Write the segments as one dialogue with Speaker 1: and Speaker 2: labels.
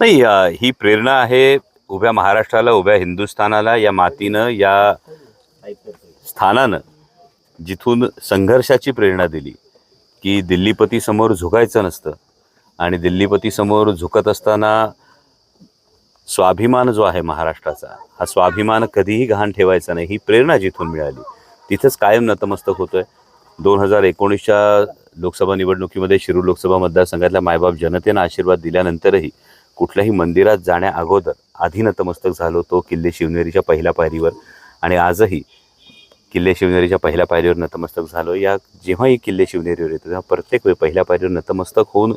Speaker 1: नाही ही प्रेरणा आहे उभ्या महाराष्ट्राला उभ्या हिंदुस्थानाला या मातीनं या स्थानानं जिथून संघर्षाची प्रेरणा दिली की दिल्लीपतीसमोर झुकायचं नसतं. आणि दिल्लीपतीसमोर झुकत असताना स्वाभिमान जो आहे महाराष्ट्राचा हा स्वाभिमान कधीही गहाण ठेवायचा नाही ही प्रेरणा जिथून मिळाली तिथंच कायम नतमस्तक होतोय. दोन हजार एकोणीसच्या लोकसभा निवडणुकीमध्ये शिरूर लोकसभा मतदारसंघातल्या मायबाप जनतेनं आशीर्वाद दिल्यानंतरही कुठल्याही मंदिरात जाण्या अगोदर आधी नतमस्तक झालो तो किल्ले शिवनेरीच्या पहिल्या पायरीवर. आणि आजही किल्ले शिवनेरीच्या पहिल्या पायरीवर नतमस्तक झालो. या जेव्हाही किल्ले शिवनेरीवर येतो तेव्हा प्रत्येक वेळी पहिल्या पायरीवर नतमस्तक होऊन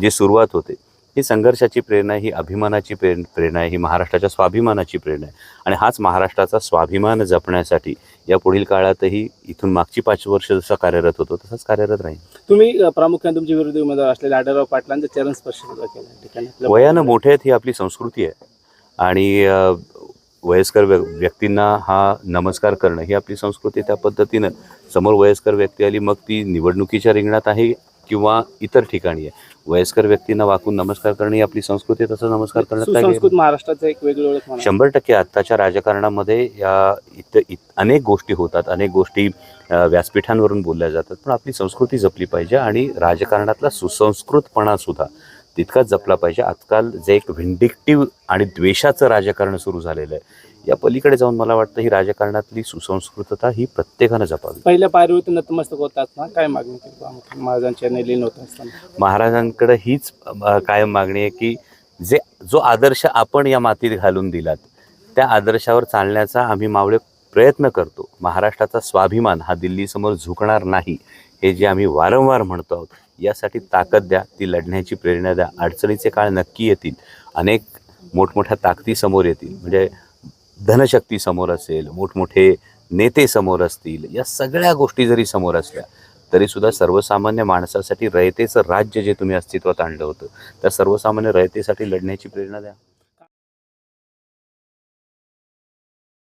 Speaker 1: जी सुरुवात होते ही संघर्षाची प्रेरणा आहे, ही अभिमानाची प्रे प्रेरणा आहे ही महाराष्ट्राच्या स्वाभिमानाची प्रेरणा आहे. आणि हाच महाराष्ट्राचा स्वाभिमान जपण्यासाठी या पुढील काळातही इथून मागची पाच वर्ष जसं कार्यरत होतो तसंच कार्यरत राहील.
Speaker 2: तुम्ही प्रामुख्याने तुमचे विरोधी उमेदवार असलेले आढळराव पाटलांचा चरण स्पर्श केला
Speaker 1: वयानं मोठे आहेत ही आपली संस्कृती आहे. आणि वयस्कर व्य व्यक्तींना हा नमस्कार करणं ही आपली संस्कृती त्या पद्धतीनं समोर वयस्कर व्यक्ती आली मग ती निवडणुकीच्या रिंगणात आहे किंवा इतर ठिकाणी आहे. वयस्कर व्यक्तींना वाकून नमस्कार करणं ही आपली संस्कृती आहे तसं नमस्कार करण्यात
Speaker 2: महाराष्ट्राचं एक वेगळी ओळख
Speaker 1: शंभर टक्के आत्ताच्या राजकारणामध्ये या इत इत अनेक गोष्टी होतात अनेक गोष्टी व्यासपीठांवरून बोलल्या जातात पण आपली संस्कृती जपली पाहिजे आणि राजकारणातला सुसंस्कृतपणा सुद्धा तितकाच जपला पाहिजे. आजकाल जे एक व्हिंडिक्टिव्ह आणि द्वेषाचं राजकारण सुरू झालेलं आहे या पलीकडे जाऊन मला वाटतं ही राजकारणातली सुसंस्कृतता ही प्रत्येकानं जपावी.
Speaker 2: पहिल्या पायरीवरती नतमस्तक होत असताना काय मागणी केली? महाराजांच्या नेली होत असताना.
Speaker 1: महाराजांकडे हीच कायम मागणी आहे की जे जो आदर्श आपण या मातीत घालून दिलात त्या आदर्शावर चालण्याचा आम्ही मावळे प्रयत्न करतो. महाराष्ट्राचा स्वाभिमान हा दिल्लीसमोर झुकणार नाही. हे जे आम्ही वारंवार म्हणतो आहोत यासाठी ताकद द्या ती लढण्याची प्रेरणा द्या. अडचणीचे काळ नक्की येतील. अनेक मोठमोठ्या ताकदी समोर येतील. म्हणजे धनशक्ती समोर असेल मोठमोठे नेते समोर असतील या सगळ्या गोष्टी जरी समोर असल्या तरीसुद्धा सर्वसामान्य माणसासाठी रयतेचं राज्य जे तुम्ही अस्तित्वात आणलं होतं त्या सर्वसामान्य रयतेसाठी लढण्याची प्रेरणा द्या.